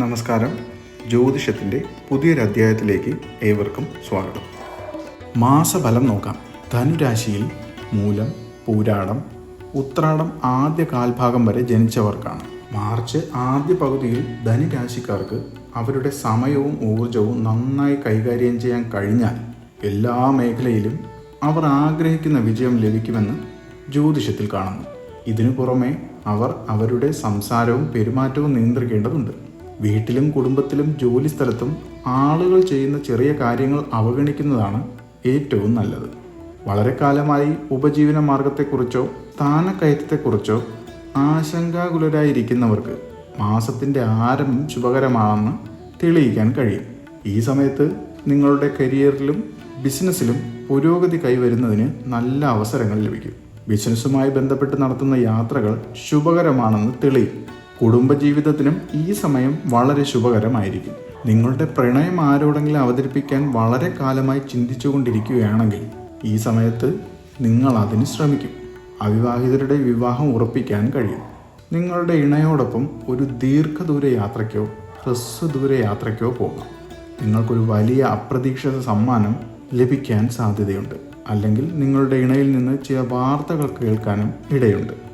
നമസ്കാരം. ജ്യോതിഷത്തിന്റെ പുതിയൊരധ്യായത്തിലേക്ക് ഏവർക്കും സ്വാഗതം. മാസഫലം നോക്കാം. ധനുരാശിയിൽ മൂലം പൂരാടം ഉത്രാടം ആദ്യ കാൽഭാഗം വരെ ജനിച്ചവർക്കാണ്. മാർച്ച് ആദ്യ പകുതിയിൽ ധനുരാശിക്കാർക്ക് അവരുടെ സമയവും ഊർജവും നന്നായി കൈകാര്യം ചെയ്യാൻ കഴിഞ്ഞാൽ എല്ലാ മേഖലയിലും അവർ ആഗ്രഹിക്കുന്ന വിജയം ലഭിക്കുമെന്ന് ജ്യോതിഷത്തിൽ കാണുന്നു. ഇതിനു പുറമെ അവർ അവരുടെ സംസാരവും പെരുമാറ്റവും നിയന്ത്രിക്കേണ്ടതുണ്ട്. വീട്ടിലും കുടുംബത്തിലും ജോലി സ്ഥലത്തും ആളുകൾ ചെയ്യുന്ന ചെറിയ കാര്യങ്ങൾ അവഗണിക്കുന്നതാണ് ഏറ്റവും നല്ലത്. വളരെ കാലമായി ഉപജീവന മാർഗത്തെക്കുറിച്ചോ സ്ഥാനക്കയറ്റത്തെക്കുറിച്ചോ ആശങ്കാകുലരായിരിക്കുന്നവർക്ക് മാസത്തിന്റെ ആരംഭം ശുഭകരമാണെന്ന് തെളിയിക്കാൻ കഴിയും. ഈ സമയത്ത് നിങ്ങളുടെ കരിയറിലും ബിസിനസ്സിലും പുരോഗതി കൈവരുന്നതിന് നല്ല അവസരങ്ങൾ ലഭിക്കും. ബിസിനസ്സുമായി ബന്ധപ്പെട്ട് നടത്തുന്ന യാത്രകൾ ശുഭകരമാണെന്ന് തെളിയും. കുടുംബജീവിതത്തിനും ഈ സമയം വളരെ ശുഭകരമായിരിക്കും. നിങ്ങളുടെ പ്രണയം ആരോടെങ്കിലും അവതരിപ്പിക്കാൻ വളരെ കാലമായി ചിന്തിച്ചുകൊണ്ടിരിക്കുകയാണെങ്കിൽ ഈ സമയത്ത് നിങ്ങൾ അതിന് ശ്രമിക്കും. അവിവാഹിതരുടെ വിവാഹം ഉറപ്പിക്കാൻ കഴിയും. നിങ്ങളുടെ ഇണയോടൊപ്പം ഒരു ദീർഘദൂര യാത്രയ്ക്കോ ഹ്രസ്വദൂര യാത്രയ്ക്കോ പോകാം. നിങ്ങൾക്കൊരു വലിയ അപ്രതീക്ഷിത സമ്മാനം ലഭിക്കാൻ സാധ്യതയുണ്ട്. അല്ലെങ്കിൽ നിങ്ങളുടെ ഇണയിൽ നിന്ന് ചില വാർത്തകൾ കേൾക്കാനും ഇടയുണ്ട്.